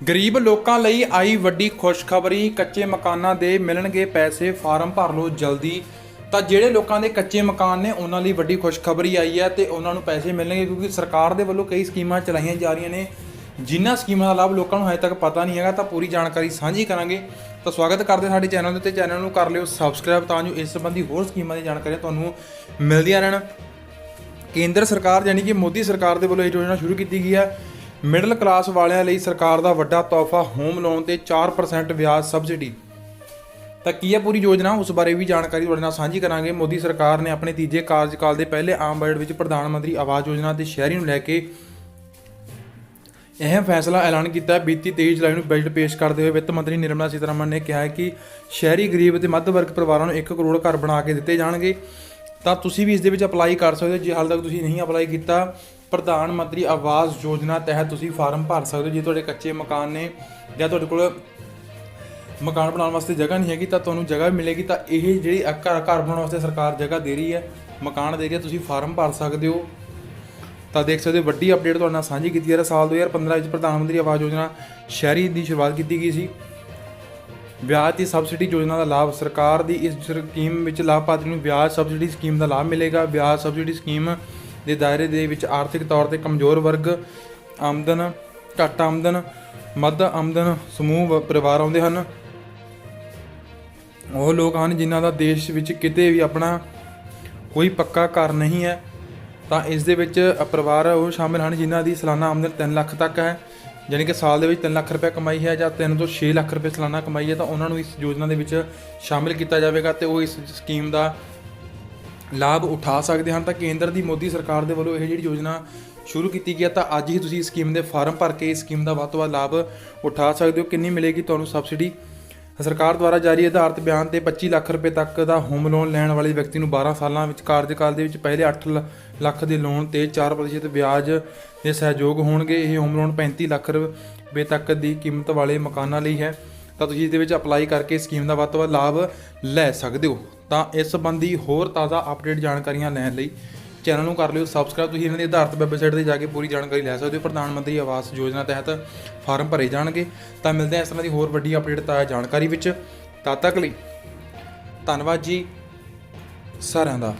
ਗਰੀਬ ਲੋਕਾਂ ਲਈ ਆਈ ਵੱਡੀ ਖੁਸ਼ਖਬਰੀ, ਕੱਚੇ ਮਕਾਨਾਂ ਦੇ ਮਿਲਣਗੇ ਪੈਸੇ, ਫਾਰਮ ਭਰ ਲਓ ਜਲਦੀ। ਤਾਂ ਜਿਹੜੇ ਲੋਕਾਂ ਦੇ ਕੱਚੇ ਮਕਾਨ ਨੇ, ਉਹਨਾਂ ਲਈ ਵੱਡੀ ਖੁਸ਼ਖਬਰੀ ਆਈ ਹੈ ਤੇ ਉਹਨਾਂ ਨੂੰ ਪੈਸੇ ਮਿਲਣਗੇ ਕਿਉਂਕਿ ਸਰਕਾਰ ਦੇ ਵੱਲੋਂ ਕਈ ਸਕੀਮਾਂ ਚਲਾਈਆਂ ਜਾ ਰਹੀਆਂ ਨੇ। ਜਿਨ੍ਹਾਂ ਸਕੀਮਾਂ ਦਾ ਲਾਭ ਲੋਕਾਂ ਨੂੰ ਹਜੇ ਤੱਕ ਪਤਾ ਨਹੀਂ ਹੈਗਾ, ਤਾਂ ਪੂਰੀ ਜਾਣਕਾਰੀ ਸਾਂਝੀ ਕਰਾਂਗੇ। ਤਾਂ ਸਵਾਗਤ ਕਰਦੇ ਸਾਡੇ ਚੈਨਲ ਦੇ ਉੱਤੇ। ਚੈਨਲ ਨੂੰ ਕਰ ਲਿਓ ਸਬਸਕ੍ਰਾਈਬ ਤਾਂ ਜੋ ਇਸ ਸੰਬੰਧੀ ਹੋਰ ਸਕੀਮਾਂ ਦੀ ਜਾਣਕਾਰੀ ਤੁਹਾਨੂੰ ਮਿਲਦੀਆਂ ਰਹਿਣ। ਕੇਂਦਰ ਸਰਕਾਰ, ਯਾਨੀ ਕਿ ਮੋਦੀ ਸਰਕਾਰ ਦੇ ਵੱਲੋਂ ਇਹ ਯੋਜਨਾ ਸ਼ੁਰੂ ਕੀਤੀ ਗਈ ਹੈ। ਮਿਡਲ ਕਲਾਸ ਵਾਲਿਆਂ ਲਈ ਸਰਕਾਰ ਦਾ ਵੱਡਾ ਤੋਹਫਾ ਹੋਮ ਲੋਨ ਤੇ 4% ਵਿਆਜ ਸਬਸਿਡੀ ਤਾਂ ਕੀ ਹੈ ਪੂਰੀ ਯੋਜਨਾ? ਉਸ ਬਾਰੇ ਵੀ ਜਾਣਕਾਰੀ ਤੁਹਾਡੇ ਨਾਲ ਸਾਂਝੀ ਕਰਾਂਗੇ। ਮੋਦੀ ਸਰਕਾਰ ਨੇ ਆਪਣੇ ਤੀਜੇ ਕਾਰਜਕਾਲ ਦੇ ਪਹਿਲੇ ਆਮ ਬਜਟ ਵਿੱਚ ਪ੍ਰਧਾਨ ਮੰਤਰੀ ਆਵਾਸ ਯੋਜਨਾ ਤੇ ਸ਼ਹਿਰੀ ਨੂੰ ਲੈ ਕੇ ਇਹ ਫੈਸਲਾ ਐਲਾਨ ਕੀਤਾ। ਬੀਤੀ 23 ਜੁਲਾਈ ਨੂੰ ਬਜਟ ਪੇਸ਼ ਕਰਦੇ ਹੋਏ ਵਿੱਤ ਮੰਤਰੀ ਨਿਰਮਲਾ ਸੀਤਾਰਮਨ ਨੇ ਕਿਹਾ ਕਿ ਸ਼ਹਿਰੀ ਗਰੀਬ ਅਤੇ ਮੱਧ ਵਰਗ ਪਰਿਵਾਰਾਂ ਨੂੰ 1 ਕਰੋੜ ਘਰ ਬਣਾ ਕੇ ਦਿੱਤੇ ਜਾਣਗੇ। ਤਾਂ ਤੁਸੀਂ ਵੀ ਇਸ ਦੇ ਵਿੱਚ ਅਪਲਾਈ ਕਰ ਸਕਦੇ ਹੋ। ਜੇ ਹਾਲ ਤੱਕ ਤੁਸੀਂ ਨਹੀਂ ਅਪਲਾਈ ਕੀਤਾ, ਪ੍ਰਧਾਨ ਮੰਤਰੀ ਆਵਾਸ ਯੋਜਨਾ ਤਹਿਤ ਤੁਸੀਂ ਫਾਰਮ ਭਰ ਸਕਦੇ ਹੋ। ਜੇ ਤੁਹਾਡੇ ਕੱਚੇ ਮਕਾਨ ਨੇ ਜਾਂ ਤੁਹਾਡੇ ਕੋਲ ਮਕਾਨ ਬਣਾਉਣ ਵਾਸਤੇ ਜਗ੍ਹਾ ਨਹੀਂ ਹੈਗੀ, ਤਾਂ ਤੁਹਾਨੂੰ ਜਗ੍ਹਾ ਮਿਲੇਗੀ। ਤਾਂ ਇਹ ਜਿਹੜੀ ਘਰ ਘਰ ਬਣਾਉਣ ਵਾਸਤੇ ਸਰਕਾਰ ਜਗ੍ਹਾ ਦੇ ਰਹੀ ਹੈ। ਮਕਾਨ ਦੇ ਰਹੀ ਹੈ ਤੁਸੀਂ ਫਾਰਮ ਭਰ ਸਕਦੇ ਹੋ। ਤਾਂ ਦੇਖ ਸਕਦੇ ਹੋ, ਵੱਡੀ ਅਪਡੇਟ ਤੁਹਾਡੇ ਨਾਲ ਸਾਂਝੀ ਕੀਤੀ ਜਾ ਹੈ। ਸਾਲ 2015 ਵਿੱਚ ਪ੍ਰਧਾਨ ਮੰਤਰੀ ਆਵਾਸ ਯੋਜਨਾ ਸ਼ਹਿਰੀ ਦੀ ਸ਼ੁਰੂਆਤ ਕੀਤੀ ਗਈ ਸੀ। ਵਿਆਜ ਦੀ ਸਬਸਿਡੀ ਯੋਜਨਾ ਦਾ ਲਾਭ ਸਰਕਾਰ ਦੀ ਇਸ ਸਕੀਮ ਵਿੱਚ ਲਾਭਪਾਤਰੀ ਨੂੰ ਵਿਆਜ ਸਬਸਿਡੀ ਸਕੀਮ ਦਾ ਲਾਭ ਮਿਲੇਗਾ। ਵਿਆਜ ਸਬਸਿਡੀ ਸਕੀਮ ਦੇ ਦਾਇਰੇ ਦੇ ਵਿੱਚ ਆਰਥਿਕ ਤੌਰ ਤੇ ਕਮਜ਼ੋਰ ਵਰਗ ਆਮਦਨ, ਘੱਟ ਆਮਦਨ, ਮੱਧ ਆਮਦਨ ਸਮੂਹ ਵ- ਪਰਿਵਾਰ ਆਉਂਦੇ ਹਨ। ਉਹ ਲੋਕ ਹਨ ਜਿਨ੍ਹਾਂ ਦਾ ਦੇਸ਼ ਵਿੱਚ ਕਿਤੇ ਵੀ ਆਪਣਾ ਕੋਈ ਪੱਕਾ ਘਰ ਨਹੀਂ ਹੈ। ਤਾਂ ਇਸ ਦੇ ਵਿੱਚ ਪਰਿਵਾਰ ਉਹ ਸ਼ਾਮਿਲ ਹਨ ਜਿਨ੍ਹਾਂ ਦੀ ਸਾਲਾਨਾ ਆਮਦਨ 3 ਲੱਖ ਤੱਕ ਹੈ। ਯਾਨੀ ਕਿ ਸਾਲ ਦੇ ਵਿੱਚ 3 ਲੱਖ ਰੁਪਏ ਕਮਾਈ ਹੈ ਜਾਂ 3 ਤੋਂ 6 ਲੱਖ ਰੁਪਏ ਸਾਲਾਨਾ ਕਮਾਈ ਹੈ, ਤਾਂ ਉਹਨਾਂ ਨੂੰ ਇਸ ਯੋਜਨਾ ਦੇ ਵਿੱਚ ਸ਼ਾਮਿਲ ਕੀਤਾ ਜਾਵੇਗਾ ਤੇ ਉਹ ਇਸ ਸਕੀਮ ਦਾ ਲਾਭ ਉਠਾ ਸਕਦੇ ਹਨ। ਤਾਂ ਕੇਂਦਰ ਦੀ ਮੋਦੀ ਸਰਕਾਰ ਦੇ ਵੱਲੋਂ ਇਹ ਜਿਹੜੀ ਯੋਜਨਾ ਸ਼ੁਰੂ ਕੀਤੀ ਗਈ ਹੈ, ਤਾਂ ਅੱਜ ਹੀ ਤੁਸੀਂ ਇਸ ਸਕੀਮ ਦੇ ਫਾਰਮ ਭਰ ਕੇ ਇਸ ਸਕੀਮ ਦਾ ਵੱਧ ਤੋਂ ਵੱਧ ਲਾਭ ਉਠਾ ਸਕਦੇ ਹੋ। ਕਿੰਨੀ ਮਿਲੇਗੀ ਤੁਹਾਨੂੰ ਸਬਸਿਡੀ? ਸਰਕਾਰ ਦੁਆਰਾ ਜਾਰੀ ਆਧਾਰਿਤ ਬਿਆਨ ਤੇ 25 ਲੱਖ ਰੁਪਏ ਤੱਕ ਦਾ ਹੋਮ ਲੋਨ ਲੈਣ ਵਾਲੇ ਵਿਅਕਤੀ ਨੂੰ 12 ਸਾਲਾਂ ਵਿੱਚ ਕਾਰਜਕਾਲ ਦੇ ਵਿੱਚ ਪਹਿਲੇ 8 ਲ- ਲੱਖ ਦੇ ਲੋਨ ਤੇ 4% ਵਿਆਜ ਦੇ ਸਹਿਯੋਗ ਹੋਣਗੇ। ਇਹ ਹੋਮ ਲੋਨ 35 ਲੱਖ ਰੁਪਏ ਤੱਕ ਦੀ ਕੀਮਤ ਵਾਲੇ ਮਕਾਨਾਂ ਲਈ ਹੈ। ਤਾਂ ਤੁਸੀਂ ਇਸ ਦੇ ਵਿੱਚ ਅਪਲਾਈ ਕਰਕੇ ਸਕੀਮ ਦਾ ਵੱਧ ਤੋਂ ਵੱਧ ਲਾਭ ਲੈ ਸਕਦੇ ਹੋ। ਤਾਂ ਇਸ ਸੰਬੰਧੀ ਹੋਰ ਤਾਜ਼ਾ ਅਪਡੇਟ ਜਾਣਕਾਰੀਆਂ ਲੈਣ ਲਈ ਚੈਨਲ ਨੂੰ ਕਰ ਲਿਓ ਸਬਸਕ੍ਰਾਈਬ ਤੁਸੀਂ ਇਹਨਾਂ ਦੀ ਆਧਾਰਿਤ ਵੈਬਸਾਈਟ ਤੇ ਜਾ ਕੇ ਪੂਰੀ ਜਾਣਕਾਰੀ ਲੈ ਸਕਦੇ ਹੋ। ਪ੍ਰਧਾਨ ਮੰਤਰੀ ਆਵਾਸ ਯੋਜਨਾ ਤਹਿਤ ਫਾਰਮ ਭਰੇ ਜਾਣਗੇ। ਤਾਂ ਮਿਲਦੇ ਹਾਂ ਇਸ ਤਰ੍ਹਾਂ ਦੀ ਹੋਰ ਵੱਡੀ ਅਪਡੇਟ ਤਾਂ ਜਾਣਕਾਰੀ ਵਿੱਚ। ਤਦ ਤੱਕ ਲਈ ਧੰਨਵਾਦ ਜੀ ਸਾਰਿਆਂ ਦਾ।